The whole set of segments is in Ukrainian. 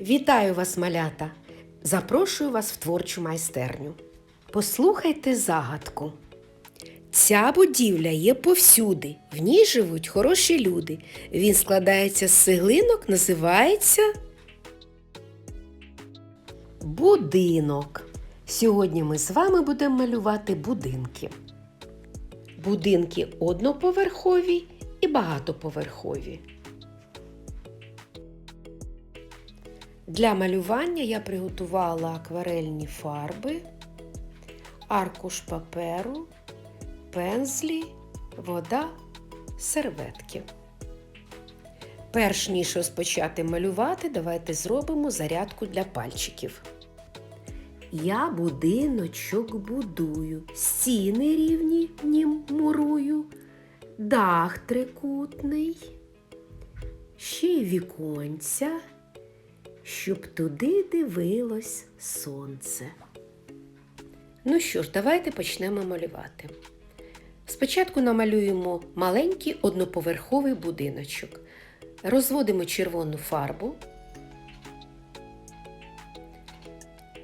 Вітаю вас, малята! Запрошую вас в творчу майстерню. Послухайте загадку. Ця будівля є повсюди. В ній живуть хороші люди. Він складається з цеглинок, називається будинок. Сьогодні ми з вами будемо малювати будинки. Будинки одноповерхові і багатоповерхові. Для малювання я приготувала акварельні фарби, аркуш паперу, пензлі, вода, серветки. Перш ніж розпочати малювати, давайте зробимо зарядку для пальчиків. Я будиночок будую, стіни рівні нім мурую, дах трикутний, ще й віконця щоб туди дивилось сонце. Ну що ж, давайте почнемо малювати. Спочатку намалюємо маленький одноповерховий будиночок. Розводимо червону фарбу.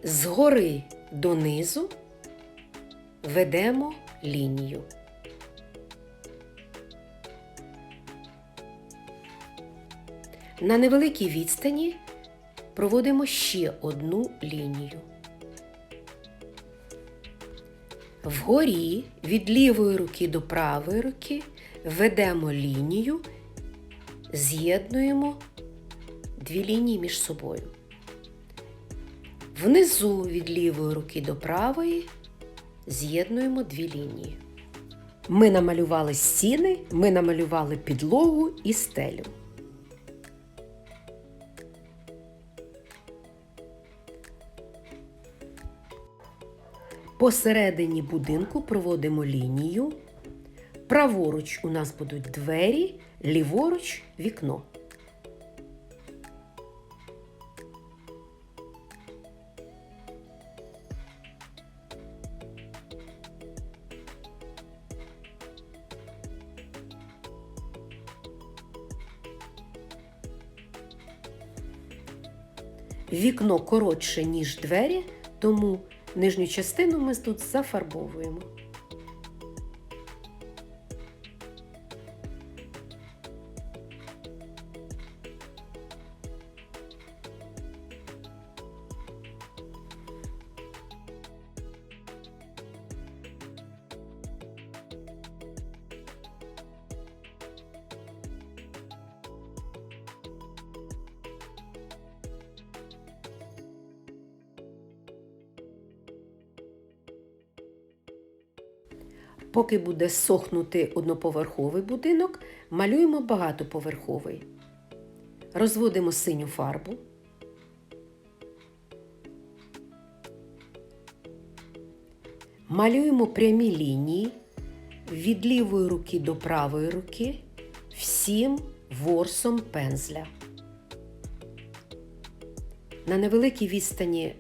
Згори донизу ведемо лінію. На невеликій відстані проводимо ще одну лінію. Вгорі від лівої руки до правої руки ведемо лінію, з'єднуємо дві лінії між собою. Внизу від лівої руки до правої з'єднуємо дві лінії. Ми намалювали стіни, ми намалювали підлогу і стелю. Посередині будинку проводимо лінію. Праворуч у нас будуть двері, ліворуч вікно. Вікно коротше, ніж двері, тому Нижню частину ми тут зафарбовуємо. Поки буде сохнути одноповерховий будинок, малюємо багатоповерховий. Розводимо синю фарбу. Малюємо прямі лінії від лівої руки до правої руки всім ворсом пензля. На невеликій відстані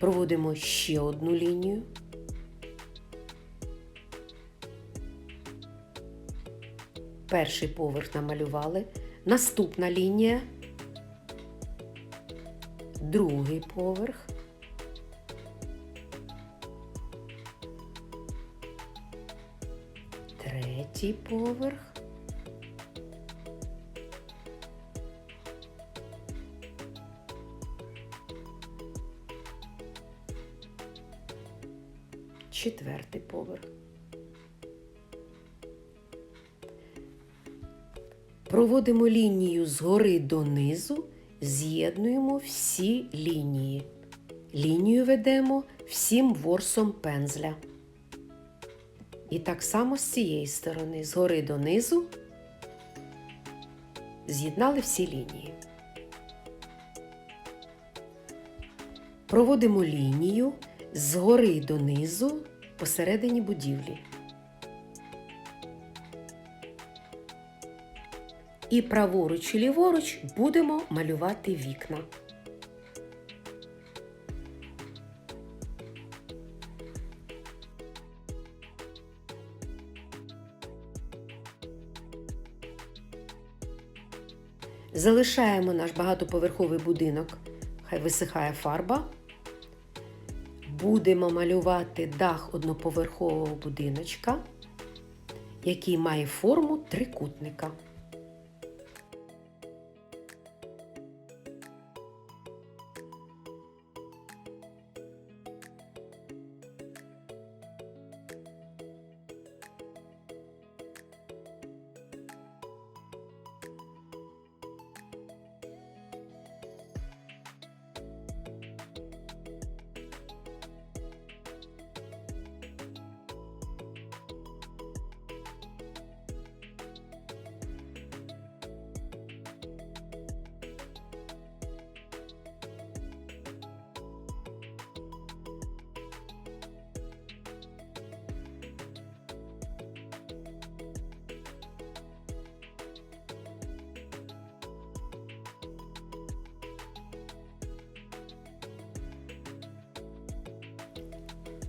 проводимо ще одну лінію. Перший поверх намалювали. Наступна лінія, другий поверх. Третій поверх. Четвертий поверх. Проводимо лінію згори донизу, з'єднуємо всі лінії. Лінію ведемо всім ворсом пензля. І так само з цієї сторони, згори донизу, з'єднали всі лінії. Проводимо лінію згори донизу посередині будівлі. І праворуч і ліворуч будемо малювати вікна. Залишаємо наш багатоповерховий будинок, хай висихає фарба. Будемо малювати дах одноповерхового будиночка, який має форму трикутника.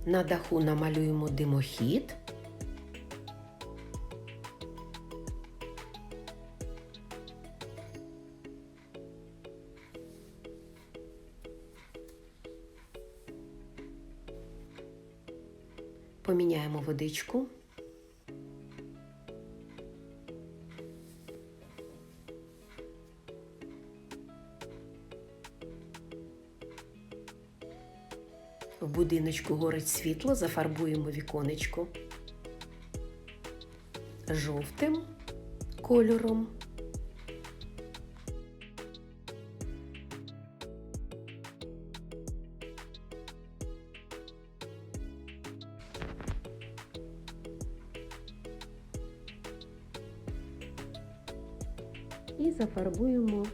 На даху намалюємо димохід. Поміняємо водичку. Будиночку горить світло, зафарбуємо віконечко жовтим кольором. І зафарбуємо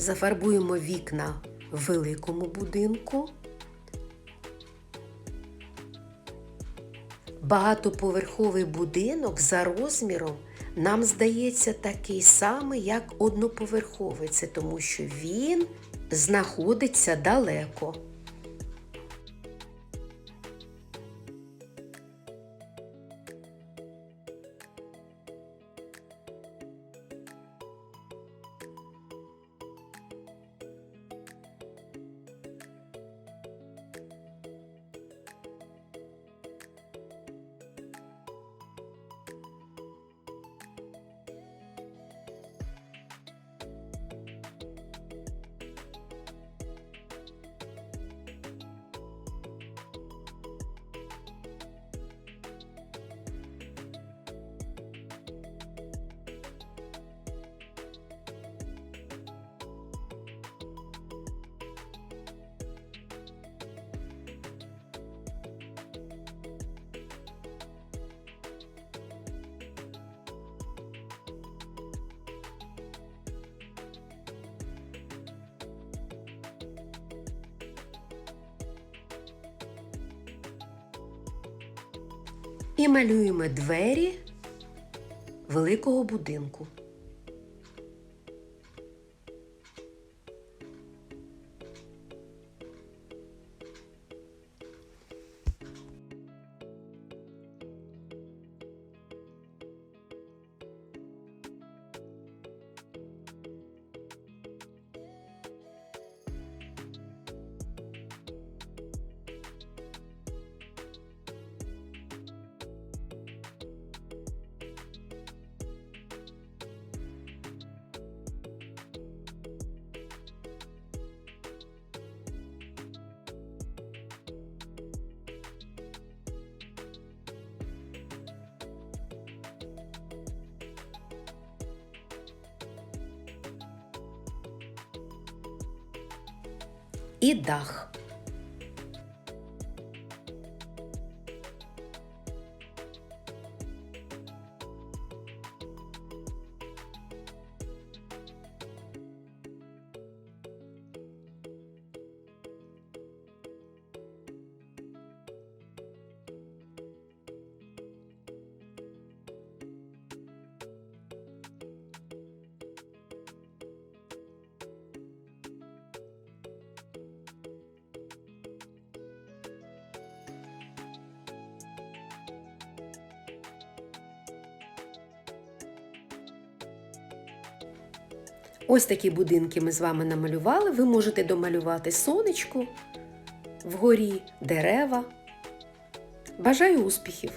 Зафарбуємо вікна в великому будинку. Багатоповерховий будинок за розміром нам здається такий самий, як одноповерховий. Це тому, що він знаходиться далеко. І малюємо двері великого будинку. І дах. Ось такі будинки ми з вами намалювали. Ви можете домалювати сонечко, вгорі дерева. Бажаю успіхів!